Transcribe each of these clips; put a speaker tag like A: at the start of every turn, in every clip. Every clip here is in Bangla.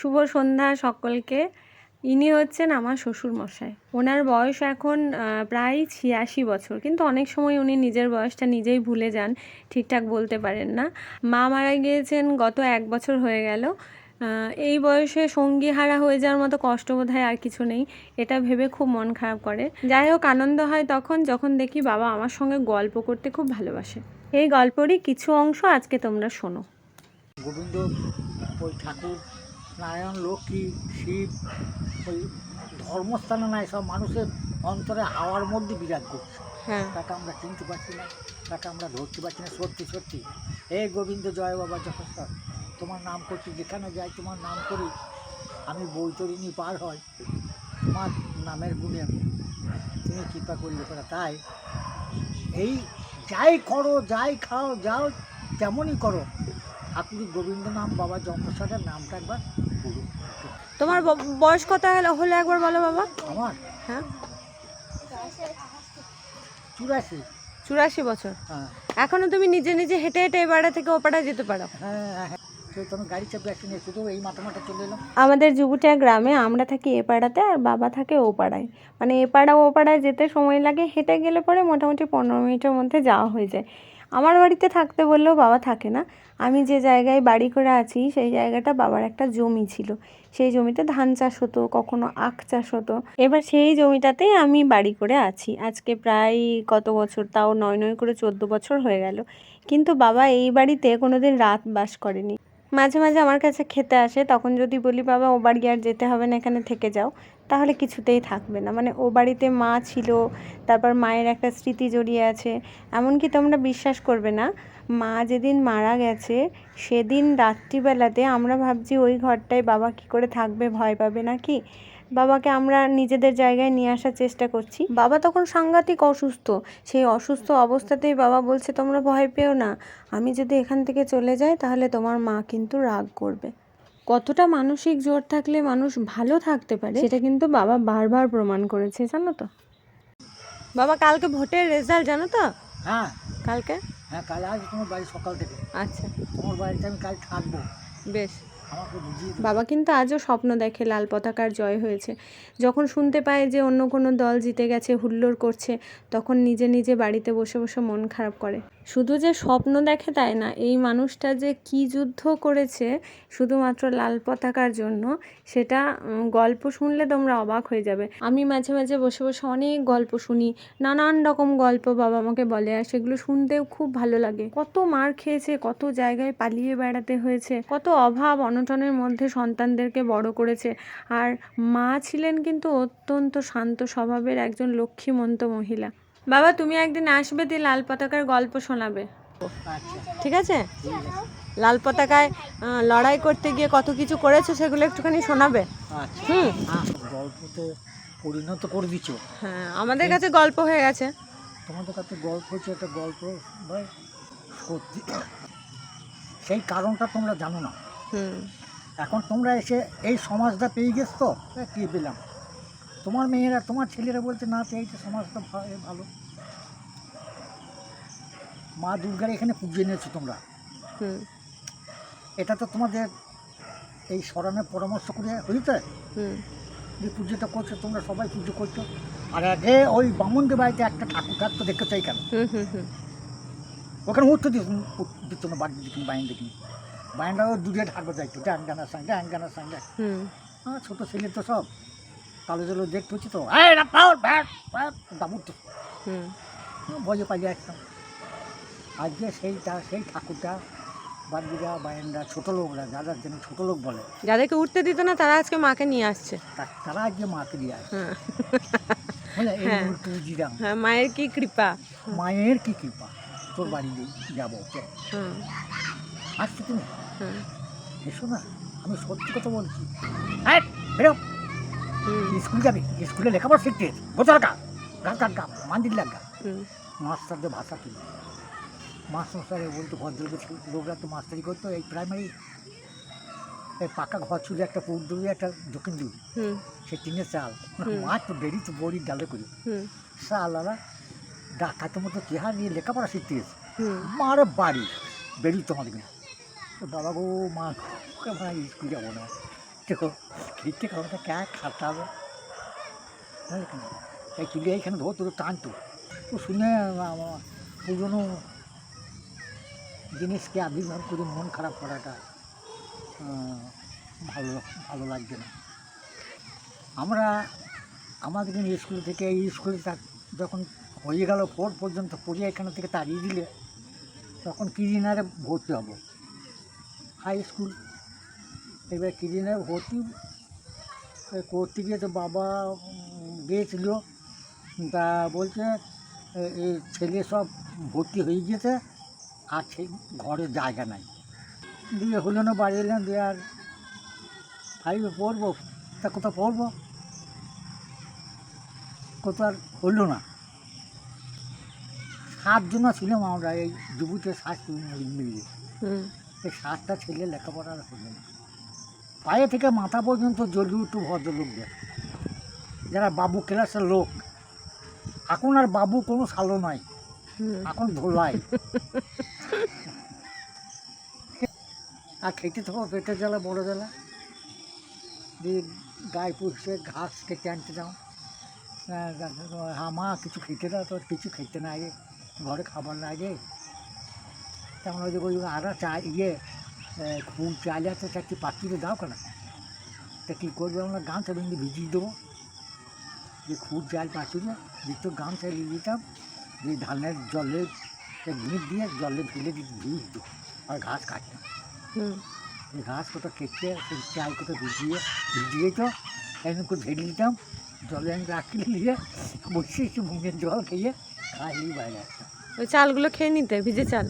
A: শুভ সন্ধ্যা সকলকে। ইনি হচ্ছেন আমার শ্বশুর মশাই ওনার বয়স এখন প্রায় ছিয়াশি বছর। কিন্তু অনেক সময় উনি নিজের বয়সটা নিজেই ভুলে যান, ঠিকঠাক বলতে পারেন না। মা মারা গিয়েছেন গত এক বছর হয়ে গেল। এই বয়সে সঙ্গী হারা হয়ে যাওয়ার মতো কষ্ট বোধহয় আর কিছু নেই। এটা ভেবে খুব মন খারাপ করে। যাই হোক, আনন্দ হয় তখন, যখন দেখি বাবা আমার সঙ্গে গল্প করতে খুব ভালোবাসে। এই গল্পরই কিছু অংশ আজকে তোমরা শোনো।
B: গোবিন্দ ওই ঠাকুর নারায়ণ লক্ষ্মী শিব ওই ধর্মস্থানে নাই সব মানুষের অন্তরে হাওয়ার মধ্যে বিরাজ করছে।
A: হ্যাঁ।
B: তাকে আমরা চিনতে পারছি না তাকে আমরা ধরতে পারছি না সত্যি সত্যি। এই গোবিন্দ জয় বাবা যথেষ্ট তোমার নাম করছি যেখানে যাই তোমার নাম করি। আমি বৈতরিণী পার হয় তোমার নামের গুণে তুমি কৃপা করলে করা তাই। এই যাই করো যাই খাও যাও তেমনই করো আপনি গোবিন্দ নাম বাবা জন্মসারের নামটা একবার বলুন।
A: তোমার বয়স কত হলো একবার বলো বাবা।
B: আমার?
A: হ্যাঁ।
B: চুরাশি।
A: চুরাশি বছর।
B: হ্যাঁ।
A: এখনও তুমি নিজে নিজে হেঁটে হেঁটে এবারে থেকে ওপাড়া যেতে পারো।
B: হ্যাঁ হ্যাঁ।
A: আমাদের জুবুটিয়া গ্রামে আমরা থাকি এ পাড়াতে আর বাবা থাকে ও পাড়ায়। মানে এ পাড়া ও পাড়ায় যেতে সময় লাগে হেঁটে গেলে পরে মোটামুটি পনেরো মিনিটের মধ্যে যাওয়া হয়ে যায়। আমার বাড়িতে থাকতে বললেও বাবা থাকে না। আমি যে জায়গায় বাড়ি করে আছি, সেই জায়গাটা বাবার একটা জমি ছিল। সেই জমিতে ধান চাষ হতো, কখনো আখ চাষ হতো। এবার সেই জমিটাতেই আমি বাড়ি করে আছি। আজকে প্রায় কত বছর? তাও নয় নয় করে চোদ্দ বছর হয়ে গেল। কিন্তু বাবা এই বাড়িতে কোনোদিন রাত বাস করেনি। মাঝে মাঝে আমার কাছে খেতে আসে, তখন যদি বলি, বাবা, ও বাড়ি আর যেতে হবে না, এখানে থেকে যাও। তাহলে কিছুতেই থাকবে না। মানে ও বাড়িতে মা ছিল, তারপর মায়ের একটা স্মৃতি জড়িয়ে আছে। এমনকি তোমরা বিশ্বাস করবে না, মা যেদিন মারা গেছে, সেদিন রাত্রিবেলাতে আমরা ভাবছি, ওই ঘরটায় বাবা কি করে থাকবে, ভয় পাবে নাকি? বাবাকে আমরা নিজেদের জায়গায় নিয়ে আসার চেষ্টা করছি। বাবা তখন সাংঘাতিক অসুস্থ। সেই অসুস্থ অবস্থাতেই বাবা বলছে তোমরা ভয় পেও না। আমি যদি এখান থেকে চলে যাই তাহলে তোমার মা কিন্তু রাগ করবে। কতটা মানসিক জোর থাকলে মানুষ ভালো থাকতে পারে সেটা কিন্তু বাবা বারবার প্রমাণ করেছে জানো তো? বাবা কালকে ভোটের রেজাল্ট জানো তো?
B: হ্যাঁ।
A: কালকে?
B: হ্যাঁ কাল আজ তোমার বাড়ি সকাল থেকে।
A: আচ্ছা।
B: তোমার বাড়িতে আমি কাল থাকব।
A: বেশ। বাবা কিন্তু আজও স্বপ্ন দেখে লাল পতাকার জয় হয়েছে। যখন শুনতে পায় যে অন্য কোনো দল জিতে গেছে, হুল্লোড় করছে, তখন নিজে নিজে বাড়িতে বসে বসে মন খারাপ করে। শুধু যে স্বপ্ন দেখে তাই না, এই মানুষটা যে কি যুদ্ধ করেছে শুধুমাত্র লাল পতাকার জন্য, সেটা গল্প শুনলে তোমরা অবাক হয়ে যাবে। আমি মাঝে মাঝে বসে বসে অনেক গল্প শুনি, নানান রকম গল্প বাবা আমাকে বলে আর সেগুলো শুনতেও খুব ভালো লাগে। কত মার খেয়েছে, কত জায়গায় পালিয়ে বেড়াতে হয়েছে, কত অভাব অনটনের মধ্যে সন্তানদেরকে বড় করেছে। আর মা ছিলেন কিন্তু অত্যন্ত শান্ত স্বভাবের একজন লক্ষ্মীমন্ত মহিলা। বাবা তুমি একদিন আসবে দিয়ে লাল পতাকার গল্প শোনাবে। ঠিক আছে? লাল পতাকায় লড়াই করতে গিয়ে কত কিছু করেছ সেগুলো একটুখানি শোনাবে।
B: আচ্ছা।
A: হুম।
B: হ্যাঁ গল্প তো পরিণত করে দিচ্ছ
A: হ্যাঁ আমাদের কাছে গল্প হয়ে গেছে।
B: তোমাদের কাছে গল্প হচ্ছে একটা গল্প সত্যি। সেই কারণটা তোমরা জানো না।
A: হুম।
B: এখন তোমরা এসে এই সমাজটা পেয়ে গেছ? তো এ, কি পেলাম? তোমার মেয়েরা তোমার ছেলেরা বলছে না তো এইটা সমাজটা ভালো। মা দুর্গার এখানে পুজো নিয়েছো তোমরা।
A: হুম।
B: এটা তো তোমাদের এই স্মরণের পরামর্শ করে
A: হুম।
B: যে পুজোটা করছ তোমরা সবাই পুজো করছ। আর আগে ওই বামুনদের বাড়িতে একটা ঠাকুর থাকতো দেখতে চাই কেন? ওখানে উঠতে দিত দিত না বাড়ি দিকে বাইন দেখি বাইনটা ও দূরে ঠাকুর যাইতো ড্যাং সঙ্গে ড্যাং সঙ্গে হ্যাঁ ছোটো ছেলে তো সব। কালো জলো দেখতে হচ্ছে তো। এই ব্যাট দামুর তো।
A: হুম।
B: ভয়ে পালিয়ে আসতাম আজকে সেইটা সেই ঠাকুরটা বাদবিরা বায়েনরা ছোটো লোকরা যারা যেন ছোটো লোক বলে।
A: যাদেরকে উঠতে দিত না তারা আজকে মাকে নিয়ে আসছে।
B: তারা আজকে মাকে দিয়ে আসে
A: হ্যাঁ। হ্যাঁ। হ্যাঁ মায়ের কি কৃপা?
B: মায়ের কি কৃপা? তোর বাড়ি যাব আসছো তুমি? এসো না আমি সত্যি কথা বলছি। হ্যাঁ বেরো। স্কুল যাবি? স্কুলে লেখাপড়া শিখতে বোঝা গা। গা গা গা। মান্দির লাগা
A: হুম।
B: মাস্টারদের ভাষা কি? মাস্টারে বলতো ভদ্রলোক লোকরা তো মাস্টারি করতো এই প্রাইমারি এই পাকা ঘর ছিল একটা পূর্ব দিকে একটা দক্ষিণ দিকে
A: হুম।
B: সে টিনের চাল। মাছ তো বেরি তো বড়ি ডালে করি। শালারা ডাকাতের মতো চেহারা নিয়ে লেখাপড়া শিখতে গেছে মার বাড়ি। বেরি তোমাদের বাবা গো মা ভাই স্কুল যাব না। তো খেতে খাওয়াটা ক্যা খাতা হবে? এই চুলে এইখানে ধরতো তো টানতো তো। শুনে পুরনো জিনিসকে আবির্ভাব করে মন খারাপ করাটা ভালো ভালো লাগছে না। আমরা, আমাদের স্কুল থেকে, এই স্কুলে থাক- যখন হয়ে গেল ফোর পর্যন্ত পড়ে এখানে থেকে তাড়িয়ে দিলে, তখন কিরিনারে ভর্তি হব? High school. এবার কিরিনারে ভর্তি করতে গিয়ে তো বাবা গিয়েছিল তা বলছে এই ছেলে সব ভর্তি হয়ে গেছে আর সেই ঘরে জায়গা নাই। দিয়ে হলো না বাড়ি এলাম দিয়ে আর ফাইভে পড়ব তা কোথাও পড়ব? কোথাও আর হলো না। সাতজন ছিলাম আমরা এই যুবতে সাত মিলিয়ে। এই সাতটা ছেলে লেখাপড়া হলো না। পায়ে থেকে মাথা পর্যন্ত জ্বলি উঠু ভদ্রলোকদের। যারা বাবু ক্লাসের লোক। এখন আর বাবু কোনো সালো নয় এখন ধোলাই। আর খেতে থাকো পেটের জ্বালা বড় জ্বালা। দিয়ে গায়ে পুষে ঘাস কেটে আনতে যাও। আমা কিছু খেতে দাও তোর কিছু খেতে না আগে। ঘরে খাবার লাগে তেমন ওই যে ওই আরা চা ইয়ে। খুব চাল আছে চারটি পাখিতে দাও কেন? তা কী করবে? আমরা গামছা বিন্দু ভিজিয়ে দেবো। যে খুব চাল পাখিতে দিত গামছা নিয়ে দিতাম দিয়ে ধানের জলে গিট দিয়ে জলে ফেলে দিতে ধুয়ে দিত আর ঘাস কাটতাম ঘাস কোথাও কেটে সেই চাল কোথাও ভিজিয়ে ভিজিয়ে তো এমন করে ঢেলে দিতাম জলে আমি রাখি নিয়ে বসে একটু মুখের জল খেয়ে খাইয়ে বাইরে আসতাম
A: ওই চালগুলো খেয়ে নিতে ভিজে চাল?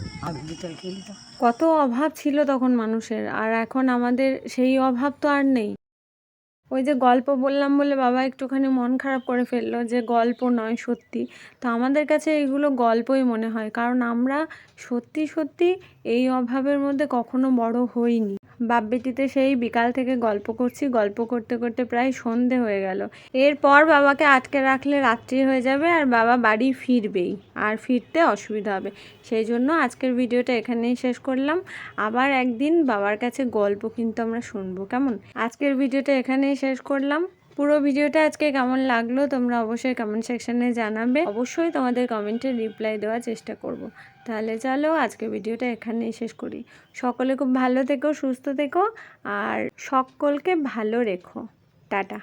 A: কত অভাব ছিল তখন মানুষের আর এখন আমাদের সেই অভাব তো আর নেই। ওই যে গল্প বললাম বলে বাবা একটুখানি মন খারাপ করে ফেলল যে গল্প নয় সত্যি। তো আমাদের কাছে এইগুলো গল্পই মনে হয় কারণ আমরা সত্যি সত্যি এই অভাবের মধ্যে কখনো বড় হইনি। বাপ বেটিতে সেই বিকাল থেকে গল্প করছি, গল্প করতে করতে প্রায় সন্ধে হয়ে গেল। এরপর বাবাকে আটকে রাখলে রাত্রি হয়ে যাবে আর বাবা বাড়ি ফিরবেই, আর ফিরতে অসুবিধা হবে। সেই জন্য আজকের ভিডিওটা এখানেই শেষ করলাম। আবার একদিন বাবার কাছে গল্প কিন্তু আমরা শুনব, কেমন? আজকের ভিডিওটা এখানেই শেষ করলাম। পুরো ভিডিওটা আজকে কেমন লাগল তোমরা অবশ্যই কমেন্ট সেকশানে জানাবে। অবশ্যই তোমাদের কমেন্টের রিপ্লাই দেওয়ার চেষ্টা করব। তাহলে চলো আজকে ভিডিওটা এখানেই শেষ করি। সকলে খুব ভালো থেকো, সুস্থ থেকো, আর সকলকে ভালো রেখো। টাটা।